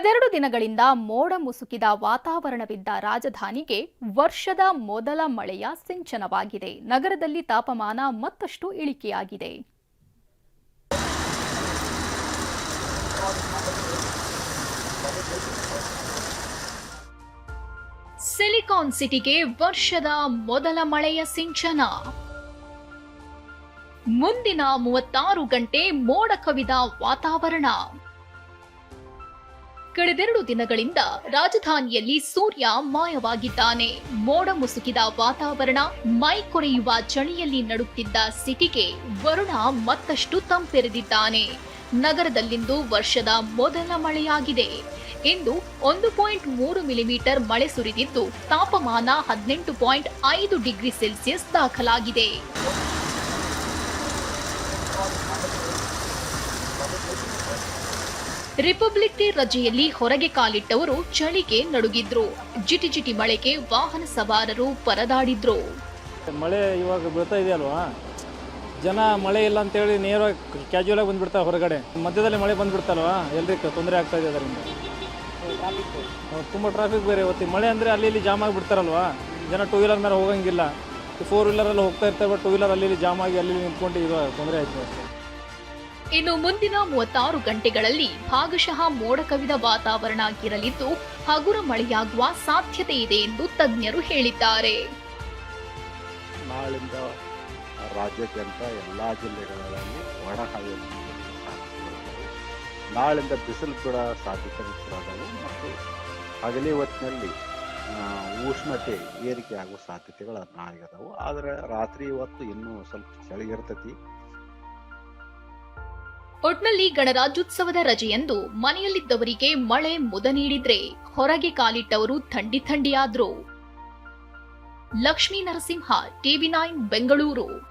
ಕಳೆದೆರಡು ದಿನಗಳಿಂದ ಮೋಡ ಮುಸುಕಿದ ವಾತಾವರಣವಿದ್ದ ರಾಜಧಾನಿಗೆ ವರ್ಷದ ಮೊದಲ ಮಳೆಯ ಸಿಂಚನವಾಗಿದೆ. ನಗರದಲ್ಲಿ ತಾಪಮಾನ ಮತ್ತಷ್ಟು ಇಳಿಕೆಯಾಗಿದೆ. ಸಿಲಿಕಾನ್ ಸಿಟಿಗೆ ವರ್ಷದ ಮೊದಲ ಮಳೆಯ ಸಿಂಚನ. ಮುಂದಿನ ಮೂವತ್ತಾರು ಗಂಟೆ ಮೋಡ ಕವಿದ ವಾತಾವರಣ. ಕಳೆದೆರಡು ದಿನಗಳಿಂದ ರಾಜಧಾನಿಯಲ್ಲಿ ಸೂರ್ಯ ಮಾಯವಾಗಿದ್ದಾನೆ. ಮೋಡ ಮುಸುಕಿದ ವಾತಾವರಣ, ಮೈ ಕೊರೆಯುವ ಚಳಿಯಲ್ಲಿ ನಡುತ್ತಿದ್ದ ಸಿಟಿಗೆ ವರುಣ ಮತ್ತಷ್ಟು ತಂಪೆರೆದಿದ್ದಾನೆ. ನಗರದಲ್ಲಿಂದು ವರ್ಷದ ಮೊದಲ ಮಳೆಯಾಗಿದೆ. ಇಂದು ಒಂದು ಪಾಯಿಂಟ್ ಮೂರು ಮಿಲಿಮೀಟರ್ ಮಳೆ ಸುರಿದಿದ್ದು, ತಾಪಮಾನ ಹದಿನೆಂಟು ಪಾಯಿಂಟ್ ಐದು ಡಿಗ್ರಿ ಸೆಲ್ಸಿಯಸ್ ದಾಖಲಾಗಿದೆ. ರಿಪಬ್ಲಿಕ್ ಡೇ ರಜೆಯಲ್ಲಿ ಹೊರಗೆ ಕಾಲಿಟ್ಟವರು ಚಳಿಗೆ ನಡುಗಿದ್ರು. ಜಿಟಿ ಜಿಟಿ ಮಳೆಗೆ ವಾಹನ ಸವಾರರು ಪರದಾಡಿದ್ರು. ಮಳೆ ಇವಾಗ ಬೀಳ್ತಾ ಇದೆಯಲ್ವಾ? ಜನ ಮಳೆ ಇಲ್ಲ ಅಂತೇಳಿ ನೇರವಾಗಿ ಕ್ಯಾಜುವಲಾಗಿ ಬಂದ್ಬಿಡ್ತಾರೆ ಹೊರಗಡೆ. ಮಧ್ಯದಲ್ಲಿ ಮಳೆ ಬಂದ್ಬಿಡ್ತಲ್ವಾ? ಎಲ್ರಿಗೂ ತೊಂದರೆ ಆಗ್ತಾ ಇದೆ ಅದರಿಂದ. ತುಂಬ ಟ್ರಾಫಿಕ್ ಬೇರೆ ಇವತ್ತು. ಮಳೆ ಅಂದರೆ ಅಲ್ಲಿ ಇಲ್ಲಿ ಜಾಮ್ ಆಗಿಬಿಡ್ತಾರಲ್ವಾ? ಜನ ಟೂ ವೀಲರ್ ಮೇಲೆ ಹೋಗಂಗಿಲ್ಲ. ಫೋರ್ ವೀಲರಲ್ಲಿ ಹೋಗ್ತಾ ಇರ್ತಾರೆ ಬಟ್ ಟೂ ವೀಲರ್ ಅಲ್ಲಿ ಜಾಮ್ ಆಗಿ ಅಲ್ಲಿ ನಿಂತ್ಕೊಂಡು ಇದು ತೊಂದರೆ ಆಯ್ತು ಅಷ್ಟೇ ಇನ್ನು ಮುಂದಿನ ಮೂವತ್ತಾರು ಗಂಟೆಗಳಲ್ಲಿ ಭಾಗಶಃ ಮೋಡ ಕವಿದ ವಾತಾವರಣ ಇರಲಿದ್ದು ಹಗುರ ಮಳೆಯಾಗುವ ಸಾಧ್ಯತೆ ಇದೆ ಎಂದು ತಜ್ಞರು ಹೇಳಿದ್ದಾರೆ. ನಾಳಿಂದ ರಾಜ್ಯಾದ್ಯಂತ ಎಲ್ಲಾ ಜಿಲ್ಲೆಗಳಲ್ಲಿ ಒಣ ಹವೆ ನಾಳಿಂದ ಬಿಸಿಲು ಕೂಡ ಸಾಧ್ಯತೆ ಮತ್ತು ಹಗಲಿ ಹೊತ್ತಿನಲ್ಲಿ ಉಷ್ಣತೆ ಏರಿಕೆ ಆಗುವ ಸಾಧ್ಯತೆಗಳು ನಾಳೆಗೆ ಅದಾವು ಆದರೆ ರಾತ್ರಿ ಹೊತ್ತು ಇನ್ನೂ ಸ್ವಲ್ಪ ಚಳಿ ಇರ್ತೈತಿ. ಒಟ್ನಲ್ಲಿ ಗಣರಾಜ್ಯೋತ್ಸವದ ರಜೆಯಂದು ಮನೆಯಲ್ಲಿದ್ದವರಿಗೆ ಮಳೆ ಮುದ ನೀಡಿದ್ರೆ ಹೊರಗೆ ಕಾಲಿಟ್ಟವರು ಥಂಡಿ ಥಂಡಿಯಾದ್ರು. Lakshmi Narasimha, TV nine, Bengaluru.